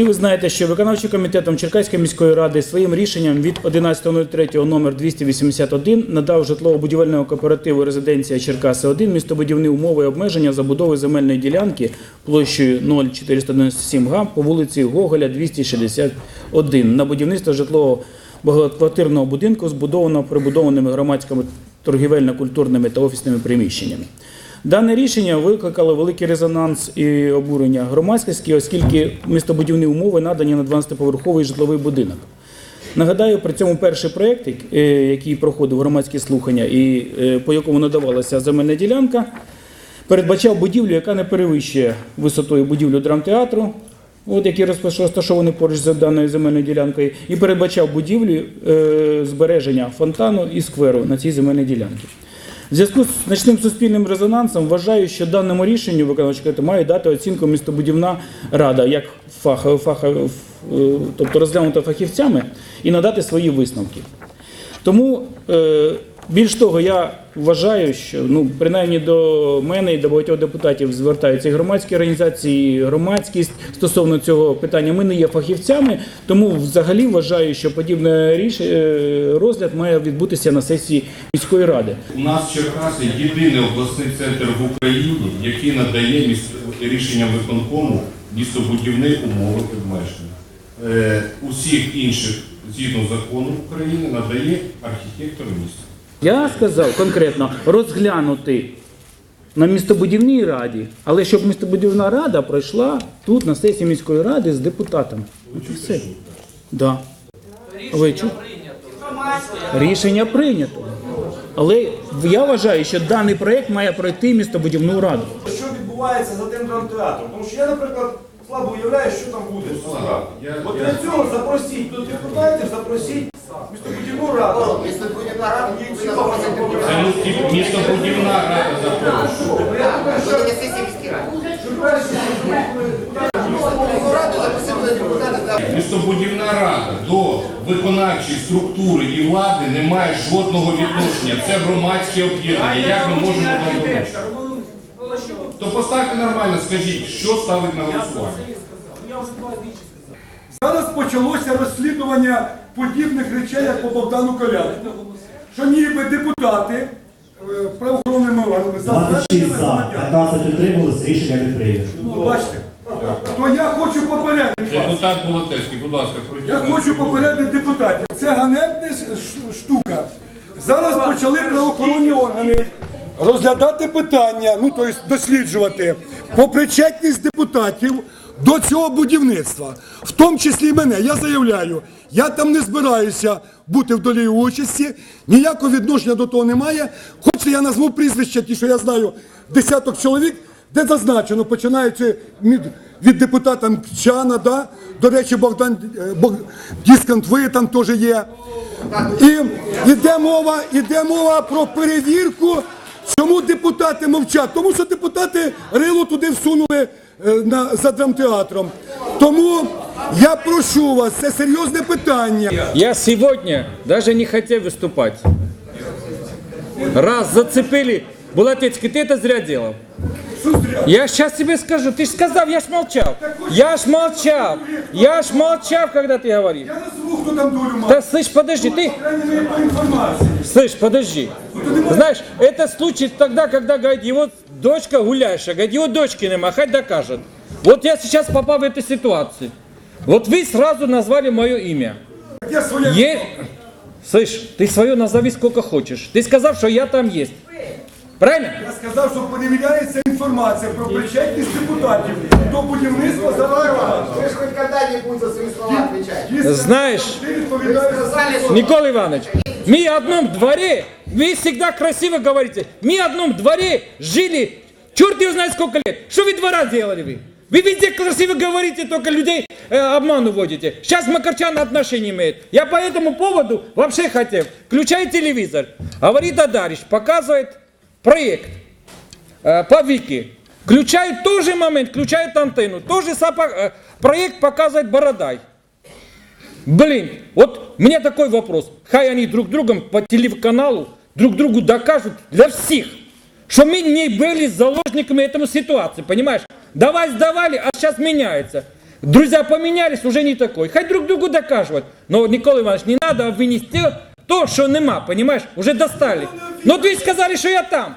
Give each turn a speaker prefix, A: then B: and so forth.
A: Всі ви знаєте, що виконавчим комітетом Черкаської міської ради своїм рішенням від 11.03 номер 281 надав житлово-будівельного кооперативу резиденція Черкаси 1 містобудівні умови обмеження забудови земельної ділянки площею 0,497 га по вулиці Гоголя 261 на будівництво житлового багатоквартирного будинку, збудованого прибудованими громадськими торгівельно-культурними та офісними приміщеннями. Дане рішення викликало великий резонанс і обурення громадськості, оскільки містобудівні умови надані на 12-поверховий житловий будинок. Нагадаю, при цьому перший проєкт, е, який проходив громадські слухання і е, по якому надавалася земельна ділянка, передбачав будівлю, яка не перевищує висотою будівлю драмтеатру, от який розташований поруч з даною земельною ділянкою, і передбачав будівлю е, збереження фонтану і скверу на цій земельній ділянці. В зв'язку з значним суспільним резонансом вважаю, що даному рішенню виконавчого має дати оцінку містобудівна рада як фах, фах, е, тобто розглянута фахівцями і надати свої висновки. Тому е, більш того, я вважаю, що ну принаймні до мене і до багатьох депутатів звертаються і громадські організації, і громадськість стосовно цього питання. Ми не є фахівцями, тому взагалі вважаю, що подібний ріш... е, розгляд має відбутися на сесії міської ради.
B: У нас Черкаси єдиний обласний центр в Україні, який надає міст... рішенням виконкому містобудівні умови обмеження. Е, усіх інших, згідно закону України, надає архітектор міста.
A: Я сказав конкретно розглянути на містобудівній раді, але щоб містобудівна рада пройшла тут на сесії міської ради з депутатами. От все. Да. Ви чу? Рішення прийнято. Але я вважаю, що даний проєкт має пройти містобудівну раду.
C: Що відбувається за тим драмтеатром? Тому що я, наприклад, слабо уявляю, що там буде.
B: Я-
C: От
B: я-
C: для цього запросіть до депутатів, запросіть містобудівну раду.
D: Містобудівна рада
C: І
D: повинна
C: цього
D: запросити
C: закону.
B: Це ну, типу, містобудівна рада запрошує. Містобудівна рада до виконавчої структури і влади не має жодного відношення. Це громадське об'єднання. Як ми можемо там говорити? То поставте нормально, скажіть, що ставить на голосування.
E: Зараз почалося розслідування подібних речей, як по Богдану Коляну. Що ніби депутати е, правоохоронними органами
F: 26 за,
E: громадян.
F: 15 утрималися, рішення не прийнято.
E: Ну, Бачите, то я хочу попередити вас.
B: Депутат Болотецький, будь ласка, пройдіть.
E: Я хочу попередити депутатів. Це ганебна ш- штука. Зараз почали правоохоронні органи розглядати питання, ну тобто досліджувати по причетність депутатів до цього будівництва, в тому числі і мене. Я заявляю, я там не збираюся бути в долі участі, ніякого відношення до того немає. Хоч я назву прізвища, ті, що я знаю, десяток чоловік, де зазначено, починаючи від, від депутата Мкчана, да? до речі, Богдан е, Бог, Діскант, ви там теж є. І йде мова, мова про перевірку, чому депутати мовчать. Тому що депутати рило туди всунули е, на, за драмтеатром. Тому я прошу вас, це серйозне питання.
G: Я сегодня даже не хотел выступать. Раз зацепили. Булатецкий, ты это зря делал. Я сейчас тебе скажу, ты ж сказал, я ж молчал. Я ж молчал. Я ж молчал, когда ты говорил.
E: Я назву, хто там долю має.
G: Да слышь, подожди, ты,
E: Крайній мірі по інформації.
G: слышь, подожди. Знаешь, это случай тогда, когда, говорит, его дочка гуляющая, говорит, его дочки нема, хоть докажет. Вот я сейчас попал в эту ситуацию. Вот вы сразу назвали мое имя.
E: Я своє
G: Е... Слышь, ты свое назови сколько хочешь. Ты сказал, что я там есть. Правильно?
E: Я сказав, що перевіряється інформація про причетність депутатів до будівництва заводу.
D: Ви ж хоч коли-небудь за свої слова відповідаєте.
G: Знаешь,
E: Ти відповідаєш за
D: Сказали, що
G: Николай Иванович, мы одном дворе, вы всегда красиво говорите, мы одном дворе жили, черт его знает сколько лет. Что вы двора делали вы? Вы везде красиво говорите, только людей э, обману вводите. Сейчас Макарчан отношения имеет. Я по этому поводу вообще хотел. Включай телевизор. Говорит Адарич, показывает проект э, по Вики. Включает тот же момент, включает антенну. Тоже сапа- э, проект показывает Бородай. Блин, вот мне такой вопрос. Хай они друг другом по телеканалу друг другу докажут для всех, что мы не были заложниками этому ситуации, понимаешь? Давай сдавали, а сейчас меняется. Друзья поменялись, уже не такой. Хоть друг другу доказывать. Но, Николай Иванович, не надо те- то, что нема, понимаешь? Уже достали. Но вы сказали, что я там.